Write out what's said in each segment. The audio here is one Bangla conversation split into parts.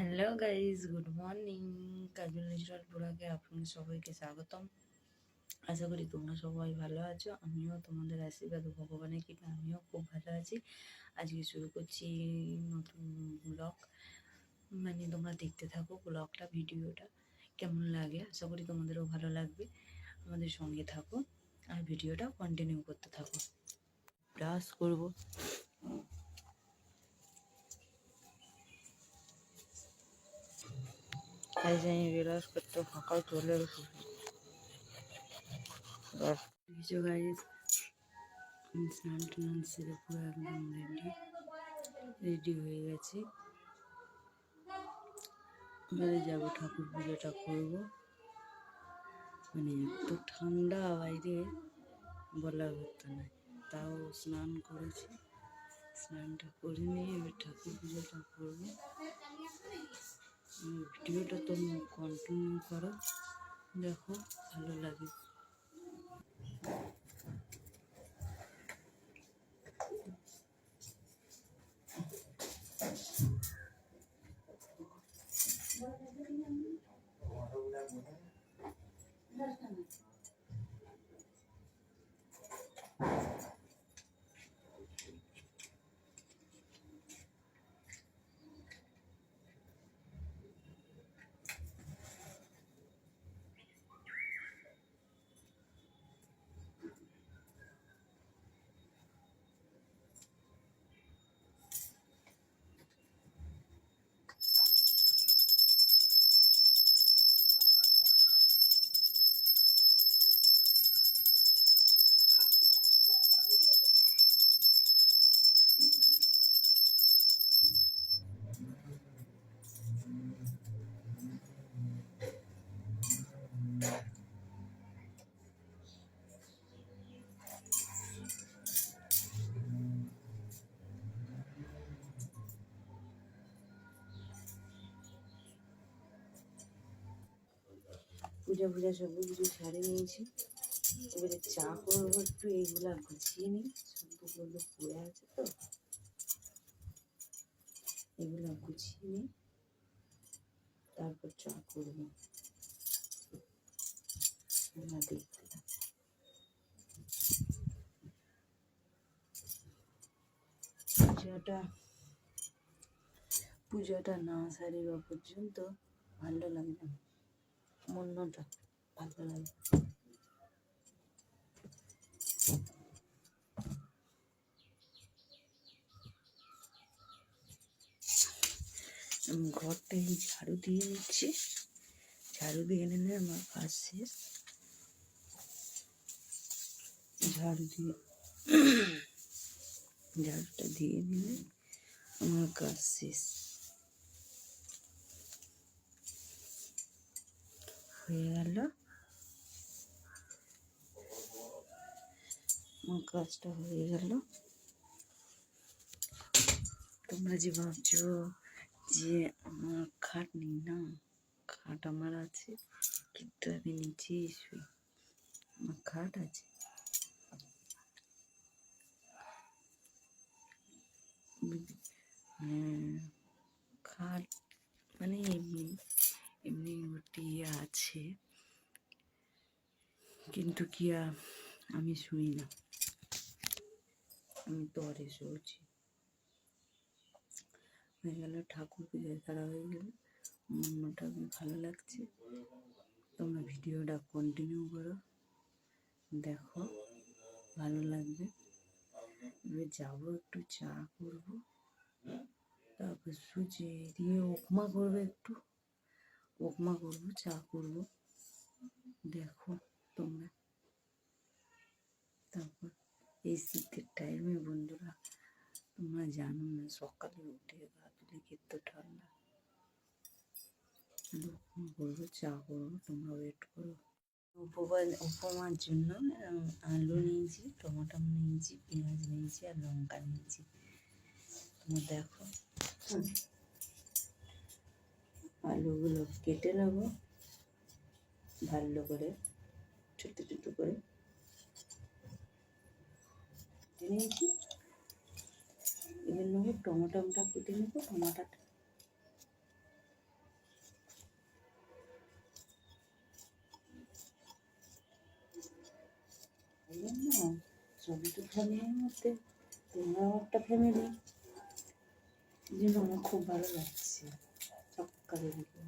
Hello guys good morning. Kajal natural ব্লগে আপনাদের সবাইকে স্বাগতম। আশা করি তোমরা সবাই ভালো আছো। আমিও তোমাদের আশীর্বাদ ভগবানের কৃপা আমিও খুব ভালো আছি। আজকে শুরু করছি নতুন ব্লগ মানে তোমরা দেখতে থাকো ব্লগটা ভিডিওটা, কেমন লাগে? আশা করি তোমাদেরও ভালো লাগবে। আমাদের সঙ্গে থাকো আর ভিডিওটা কন্টিনিউ করতে থাকো। ব্রাশ করব। তাই জানি বিলাস করতে ফাঁকা চলে কিছু স্নান টান সেরে পুরো একদম রেডি রেডি হয়ে গেছি। এবারে যাব ঠাকুর পুজোটা করব। মানে এত ঠান্ডা বাইরে বলার কথা নয় তাও স্নান করেছি। স্নানটা করে নিয়ে এবার ঠাকুর পুজোটা করব। ভিডিওটা তোমরা কন্টিনিউ করো। দেখো ভালো লাগে। পূজা পূজা সব কিছু সারে নিয়েছি। এবারে চা করব একটু, এইগুলা গুছিয়ে নিই। সবগুলো পড়ে আছে তো। এগুলা গুছিয়ে নিই। তারপর চা করব। দেখতে। পূজাটা পূজাটা না সারিবা পর্যন্ত ভালো লাগবে না। মনটা ভালো লাগে। ঘরটা এই ঝাড়ু দিয়ে নিচ্ছি। ঝাড়ু দিয়ে নিলে আমার কাজ শেষ। ঝাড়ু দিয়ে ঝাড়ুটা দিয়ে দিলে আমার কাজ শেষ। হয়ে গেল। আমার কাজটা হয়ে গেল। তোমরা যে ভাবছ যে আমার খাট নেই না খাট আমার আছে কিন্তু আমি নিচেই শুই আমার খাট আছে। হ্যাঁ, খাট মানে এমনি এমনি ওটি আছে কিন্তু কি আমি শুই না। আমি তরে শুয়েছি হয়ে গেল, ঠাকুর পুজোর তারা হয়ে গেল। মনটা ভালো লাগছে। তোমরা ভিডিওটা কন্টিনিউ করো। দেখো, ভালো লাগবে। এবার যাব একটু চা করব। তারপর সুজি দিয়ে উপমা করব একটু। উপমা করব, চা করব। দেখো তোমরা। তারপর এই শীতের টাইমে বন্ধুরা, তোমরা জানো না, সকালে উঠে গা তুলে কিন্তু ঠান্ডা। করব চা করব তোমরা ওয়েট করো। উপমা, উপমার জন্য আলু নিয়েছি, টমেটো নিয়েছি, পেঁয়াজ নিয়েছি আর লঙ্কা নিয়েছি। তোমরা দেখো। আলুগুলো কেটে নেব, ভালো করে, ছোট ছোট করে। নিয়েছি। এবার নেব টমাটামটা কেটে নেব টমাটাটা না সবই তো ফ্যামিলির মধ্যে, তোমরাও একটা ফ্যামিলি এই জন্য আমার খুব ভালো লাগছে সকালে দিকে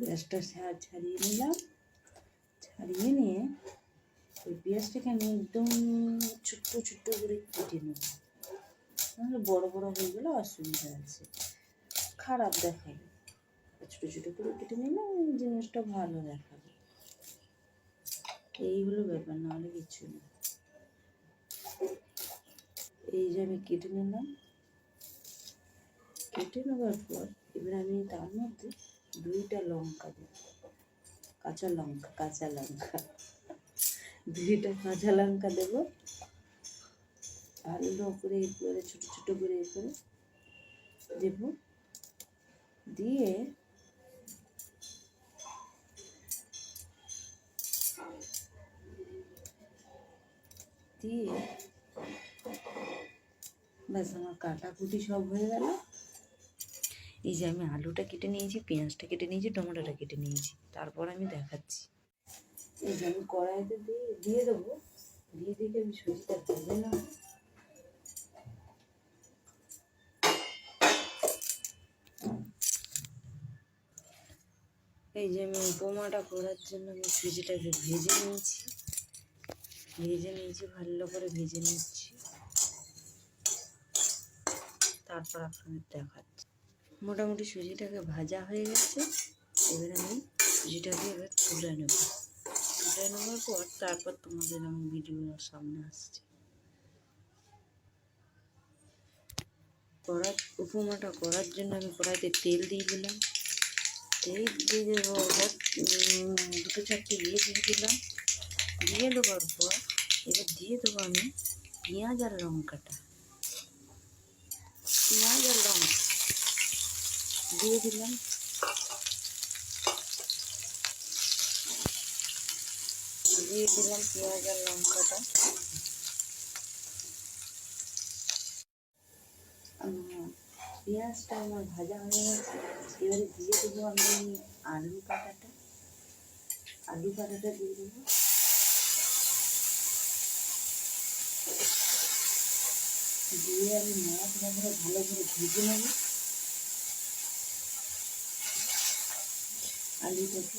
গ্যাসটা ছাড়িয়ে নিলাম। ছাড়িয়ে নিয়ে ওই পেঁয়াজটাকে আমি একদম ছোট্ট ছোট্ট করে কেটে নেব। নাহলে বড় বড় হয়ে গেলে অসুবিধা আছে। খারাপ দেখাবে ছোটো ছোটো করে কেটে নিলে জিনিসটা ভালো দেখাবে। এই হলো ব্যাপার, নাহলে কিছু না। এই যে আমি কেটে নিলাম। কেটে নেওয়ার পর এবার আমি তার মধ্যে দুইটা লঙ্কা দেব। কাঁচা লঙ্কা কাঁচা লঙ্কা। দুইটা কাঁচা লঙ্কা দেব। ভালো করে করে, ছোটো ছোটো করে এই করে দেব। দিয়ে দিয়ে ব্যাস, আমার কাটাকুটি সব হয়ে গেল। এই যে আমি আলুটা কেটে নিয়েছি, পেঁয়াজটা কেটে নিয়েছি, টমেটোটা কেটে নিয়েছি, তারপর আমি দেখাচ্ছি। এই যে আমি কড়াইতে দিয়ে দিয়ে দেবো। দিয়ে দিকে আমি সুজিটা ভেজে নেব? এই যে আমি উপমাটা করার জন্য আমি সুজিটাকে ভেজে নিয়েছি। ভেজে নিয়েছি, ভালো করে ভেজে নিচ্ছি। তারপর আপনাদের দেখাচ্ছি। মোটামুটি সুজিটাকে ভাজা হয়ে গেছে। এবার আমি সুজিটাকে এবার তুলে নেব। তুলে নেওয়ার পর তারপর তোমাদের আমি ভিডিওর সামনে আসছি। কড়া উপমাটা করার জন্য আমি কড়াইতে তেল দিয়ে দিলাম। তেল দিয়ে দেবো দুটো চারটে দিয়ে দিয়ে দিলাম। দিয়ে দেওয়ার পর এবার দিয়ে দেবো আমি পেঁয়াজ আর লঙ্কাটা। পেঁয়াজ আর লঙ্কা দিয়ে দিলাম। দিয়ে দিলাম পেঁয়াজ আর লঙ্কাটা। পেঁয়াজটা আমার ভাজা হয়ে গেছে। এবারে দিয়ে দেবো আমি আলু কাটাটা আলু কাটাটা দিয়ে দেবো। দিয়ে আমি নাড়াচাড়া করে ভালো করে ভেজে নেব। আলুটাকে।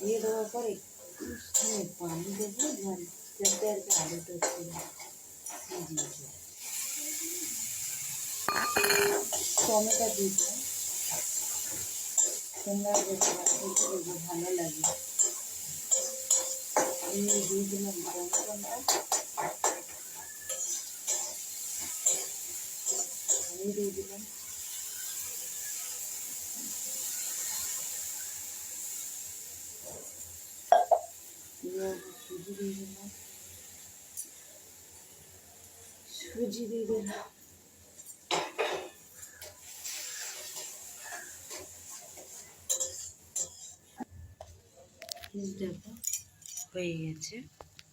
দিয়ে দেওয়ার পর একটুখানি টমেটো ভালো লাগে আমি দিয়ে দিলাম টমেটোটা আমি দিয়ে দিলাম দিয়ে আবার সুজি দিয়ে সুজি দিয়ে হয়ে গেছে,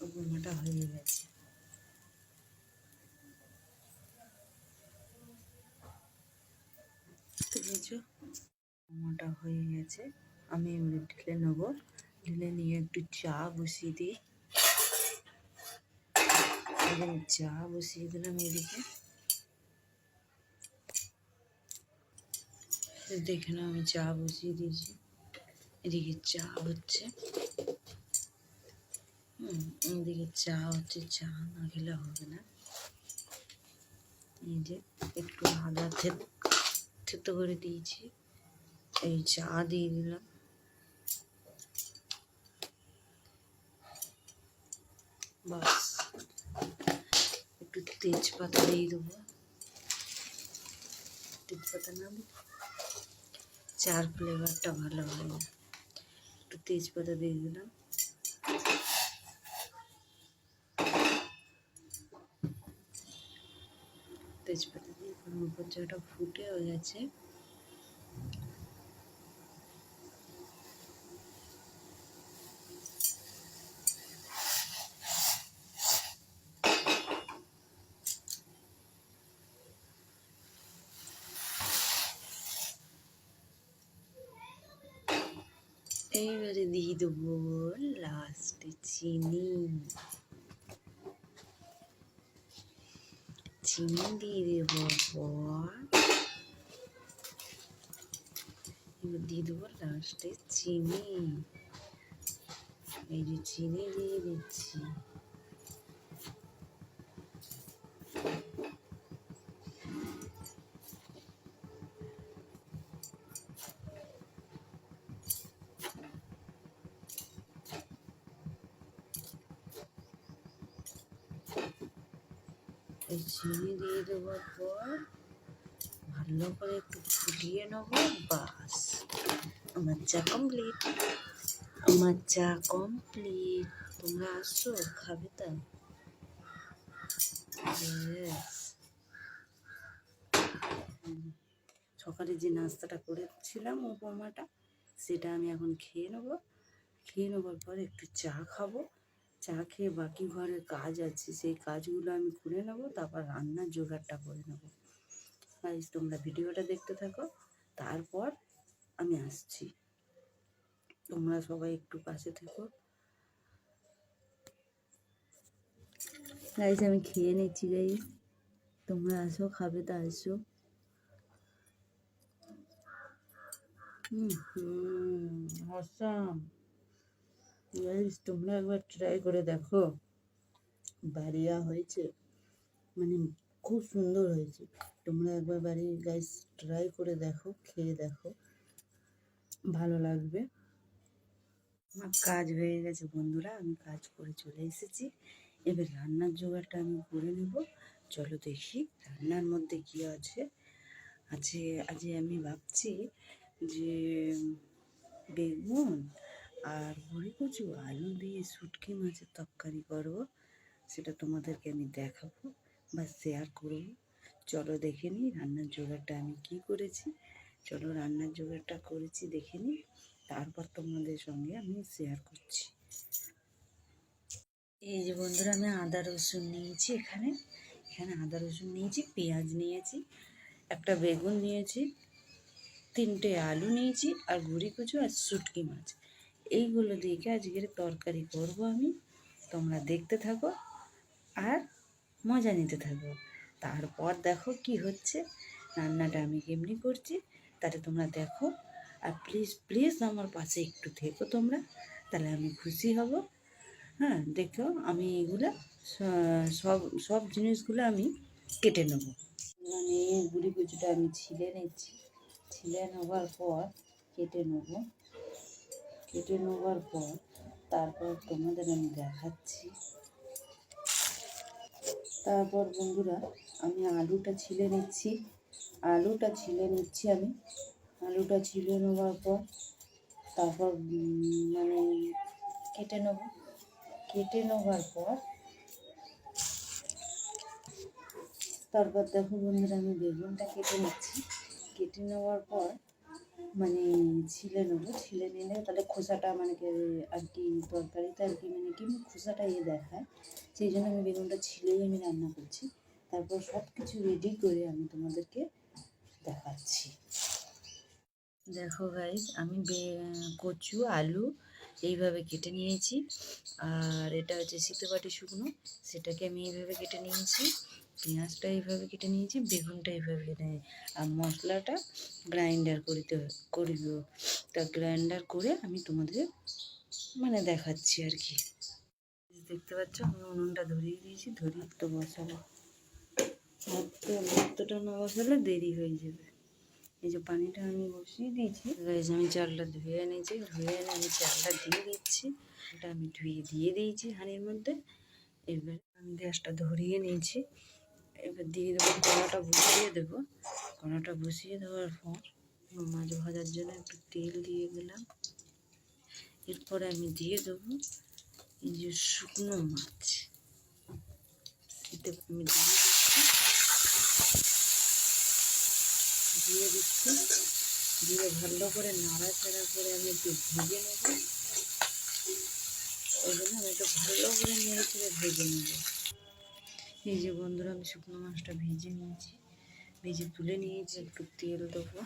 উপমাটা হয়ে গেছে। বুঝছ? উপমাটা হয়ে গেছে, আমি ঢেলে নেব। ঢেলে নিয়ে একটু চা বসিয়ে দিই। এখানে চা বসিয়ে দিলাম এদিকে। দেখে নাও আমি চা বসিয়ে দিয়েছি। এদিকে চা হচ্ছে। হুম, এদিকে চা হচ্ছে, চা না খেলে হবে না। এই যে একটু আদা থেতো করে দিয়েছি। এই চা দিয়ে দিলাম। বাস। একটু তেজপাতা দিয়ে দেবো। তেজপাতা না চার ফ্লেভারটা ভালো হয় একটু তেজপাতা দিয়ে দিলাম। তেজপাতা দিয়ে গরম ফুটে হয়ে গেছে। এইবারে দিয়ে দেবো লাস্টে চিনি। চিনি দিয়ে দেবো পর এবার দিয়ে দেবো লাস্টে চিনি। এই যে চিনি দিয়ে দিচ্ছি। চিনি দিয়ে দেওয়ার পর ভালো করে একটু ফুটিয়ে নেব বাস আমার চা কমপ্লিট আমার চা কমপ্লিট তোমরা আসছো খাবে তা. সকালে যে নাস্তাটা করেছিলাম, উপমাটা, সেটা আমি এখন খেয়ে নেব। খেয়ে নেবার পর একটু চা খাব। চা খেয়ে বাকি ঘরের কাজ আছে, সেই কাজগুলো আমি করে নেব, তারপর রান্নার জোগাড়টা করে নেব। গাইজ তোমরা ভিডিওটা দেখতে থাকো, তারপর আমি আসছি। তোমরা সবাই একটু পাশে থেকো। গাইজ আমি খেয়ে নিচ্ছি গাইজ তোমরা আসো, খাবে তা আসো। হুম হুম গাইজ তোমরা একবার ট্রাই করে দেখো। বাড়িয়া হয়েছে। মানে খুব সুন্দর হয়েছে। তোমরা একবার বাড়ি গাইজ ট্রাই করে দেখো, খেয়ে দেখো। ভালো লাগবে। আমার কাজ হয়ে গেছে বন্ধুরা, আমি কাজ করে চলে এসেছি। এবার রান্নার জোগাড়টা আমি করে নেব। চলো দেখি রান্নার মধ্যে কি আছে। আছে আজ আমি ভাবছি যে বেগুন আর বড়ি কচু আলু দিয়ে শুটকি মাছের তরকারি করব, সেটা তোমাদেরকে আমি দেখাবো বা শেয়ার করব। চলো দেখে নিই রান্নার জোগাড়টা আমি কি করেছি। চলো রান্নার জোগাড়টা করেছি, দেখে নিই, তারপর তোমাদের সঙ্গে আমি শেয়ার করছি। এই যে বন্ধুরা, আমি আদা রসুন নিয়েছি এখানে। এখানে আদা রসুন নিয়েছি, পেঁয়াজ নিয়েছি, একটা বেগুন নিয়েছি, তিনটে আলু নিয়েছি, আর ঘুরি কুচু আর শুটকি মাছ। এইগুলো দিয়ে আজকের তরকারি করব আমি। তোমরা দেখতে থাকো আর মজা নিতে থাকো। তারপর দেখো কি হচ্ছে, রান্নাটা আমি কেমনি করছি, তাহলে তোমরা দেখো। আর প্লিজ প্লিজ আমার পাশে একটু থেকো তোমরা, তাহলে আমি খুশি হব। হ্যাঁ দেখো আমি এগুলো সব সব জিনিসগুলো আমি কেটে নেব। মানে গুড়ি কুচুটা আমি ছিলে নিচ্ছি। ছিলে নেওয়ার পর কেটে নেব। কেটে নেওয়ার পর তারপর তোমাদের আমি দেখাচ্ছি। তারপর বন্ধুরা, আমি আলুটা ছিলে নিচ্ছি। আলুটা ছিলে নিচ্ছি আমি। আলুটা ছিলে নেওয়ার পর তারপর মানে কেটে নেব। কেটে নেওয়ার পর তারপর দেখো বন্ধুরা, আমি বেগুনটা কেটে নিচ্ছি। কেটে নেওয়ার পর মানে ছিলে নেব, ছিলে নিলে তাহলে খোসাটা মানে আর কি তরকারিতে আর কি মানে কি খোসাটা ইয়ে দেখায়। সেই জন্য আমি বেগুনটা ছিলেই আমি রান্না করছি। তারপর সব কিছু রেডি করে আমি তোমাদেরকে দেখাচ্ছি। দেখো গাইজ আমি কচু, আলু এইভাবে কেটে নিয়েছি। আর এটা হচ্ছে সিতেবাটি শুকনো, সেটাকে আমি এইভাবে কেটে নিয়েছি। পেঁয়াজটা এইভাবে কেটে নিয়েছি, বেগুনটা এইভাবে কেটে নিয়েছি। আর মশলাটা গ্রাইন্ডার করিতে করিব। তা গ্রাইন্ডার করে আমি তোমাদের মানে দেখাচ্ছি আর কি। দেখতে পাচ্ছ আমি উনুনটা ধরিয়ে দিয়েছি, ধরিয়ে তো বসাবো। ভাতটা না বসালে দেরি হয়ে যাবে। এই যে পানিটা আমি বসিয়ে দিয়েছি। আমি চালটা ধুয়ে এনেছি, ধুয়ে এনে আমি চালটা দিয়ে দিচ্ছি। এটা আমি ধুয়ে দিয়ে দিয়েছি হাঁড়ির মধ্যে। এবার আমি গ্যাসটা ধরিয়ে নিয়েছি। এবার দিয়ে দেবো, কড়াটা বসিয়ে দেবো। কড়াটা বসিয়ে দেওয়ার পর মাছ ভাজার জন্য একটু তেল দিয়ে দিলাম। এরপরে আমি দিয়ে দেবো এই যে শুকনো মাছ। এতে আমি দিয়ে দিচ্ছি। দিয়ে দিচ্ছি। দিয়ে ভালো করে নাড়াচাড়া করে আমি একটু ভেজে নেব। ওই জন্য আমি একটু ভালো করে নেড়ে ভেজে নেব। এই যে বন্ধুরা, আমি শুকনো মাছটা ভেজে নিয়েছি। ভেজে তুলে নিয়েছি, একটু তেল দেবো।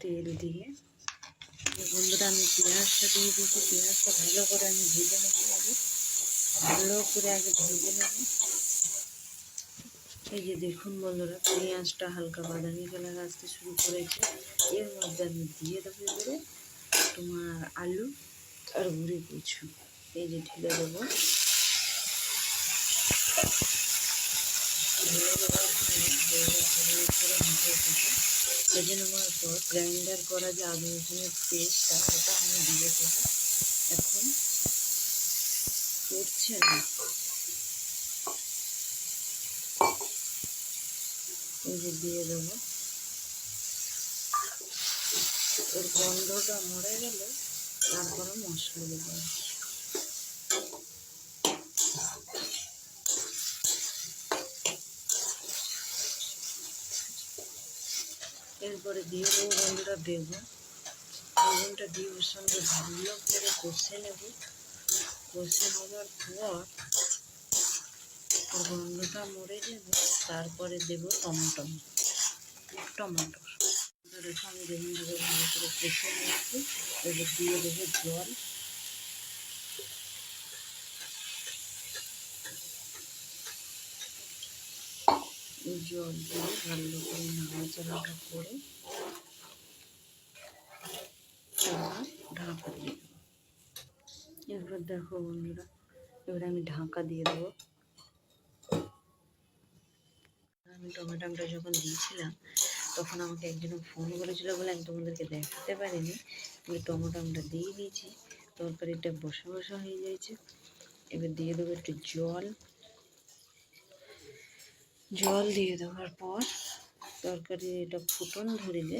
তেল দিয়ে। বন্ধুরা, আমি পেঁয়াজটা দিয়ে দিয়েছি। পেঁয়াজটা ভালো করে আমি ভেজে নেব আগে। ভালো করে আগে ভেজে নেব। এই যে দেখুন বন্ধুরা, পেঁয়াজটা হালকা বাদামি কালার আসতে শুরু করেছে। এর মধ্যে আমি দিয়ে দেবো এবারে তোমার আলু আর গুঁড়ি কুচু। এই যে ঢেলে দেবো ঢেলে দেওয়ার পর ভালো করে মিশিয়ে দেবো ভেজে নেওয়ার পর গ্রাইন্ডার করা যে আদা রসুনের পেস্টটা, ওটা আমি দিয়ে দেবো। এখন করছে না। যে দিয়ে দেবো। এর গন্ধটা মরে গেলে তারপরে মশলা দেবো। এরপরে দিয়ে দেবো বন্ধুরা বেগুন। বেগুনটা দিয়ে ওর সঙ্গে ভালো করে কষে নেব। কষে নেওয়ার পর গন্ধটা মরে যাবে, তারপরে দেবো টমেটো। টমেটো। দেখো আমি বেগুনটাকে ভালো করে কষে নিয়েছি। এবার দিয়ে দেবো জল। জল দিয়ে ভালো করে করে ঢাকা দিয়ে দেবো। এরপর দেখো বন্ধুরা এবার আমি ঢাকা দিয়ে দেবো আমি টমেটোটা যখন দিয়েছিলাম, তখন আমাকে একজন ফোন করেছিল বলে আমি তোমাদেরকে দেখাতে পারিনি। আমি টমেটোটা দিয়ে দিয়েছি। তরকারিটা বসা বসা হয়ে যাচ্ছে এবার দিয়ে দেবো একটু জল। জল দিয়ে দেওয়ার পর? তরকারি এটা ফুটন ধরিলে,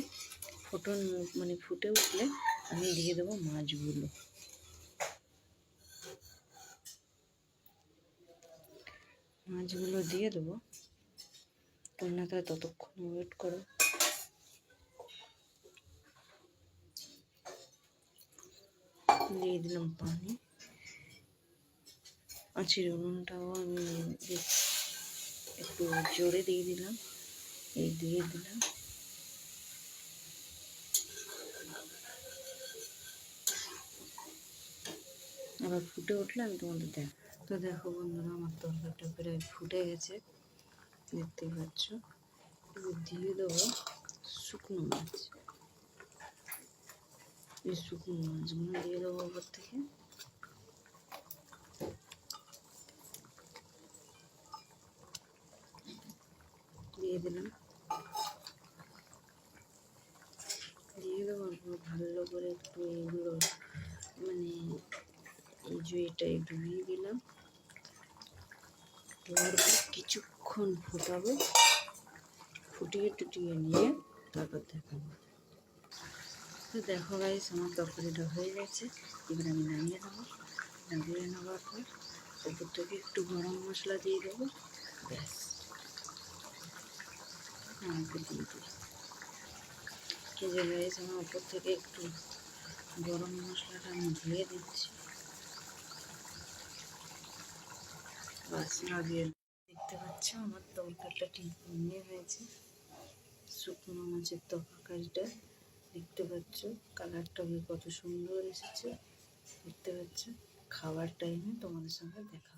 ফুটন মানে ফুটে উঠলে আমি দিয়ে দেবো মাছগুলো। মাছগুলো দিয়ে দেবো। তোমরা তাহলে ততক্ষণ ওয়েট করো। দিয়ে দিলাম পানি। আছির উনুনটাও আমি একটু জোরে দিয়ে দিলাম। এই দিয়ে দিলাম। আবার ফুটে উঠলে আমি তোমাদের দেখ তো দেখো বন্ধুরা, আমার তরকারিটা প্রায় ফুটে গেছে। দেখতে পাচ্ছ। দিয়ে দেবো শুকনো মাছ। এই শুকনো মাছগুলো দিয়ে দেবো ওপর থেকে। দিয়ে দিলাম দিয়ে দেওয়ার পর ভালো করে একটু এগুলো মানে এই যে এটা ডুবিয়ে দিলাম। কিছুক্ষণ ফোটাবো। ফুটিয়ে টুটিয়ে নিয়ে তারপর দেখাবো। তো দেখো গাইস আমার তরকারিটা হয়ে গেছে। এবার আমি নামিয়ে নেব। নামিয়ে নেওয়ার পর ওপর থেকে একটু গরম মশলা দিয়ে দেবো। ব্যাস। আমাকে দিয়ে দিই যে গাইস আমার ওপর থেকে একটু গরম মশলাটা আমি ধুয়ে দিচ্ছি। বাস দেখতে পাচ্ছ, আমার তরকারিটা ঠিক এমনি হয়েছে। শুকনো মাছের তরকারিটা দেখতে পাচ্ছ কালারটা কত সুন্দর এসেছে। দেখতে পাচ্ছ খাবার টাইমে তোমাদের সঙ্গে দেখা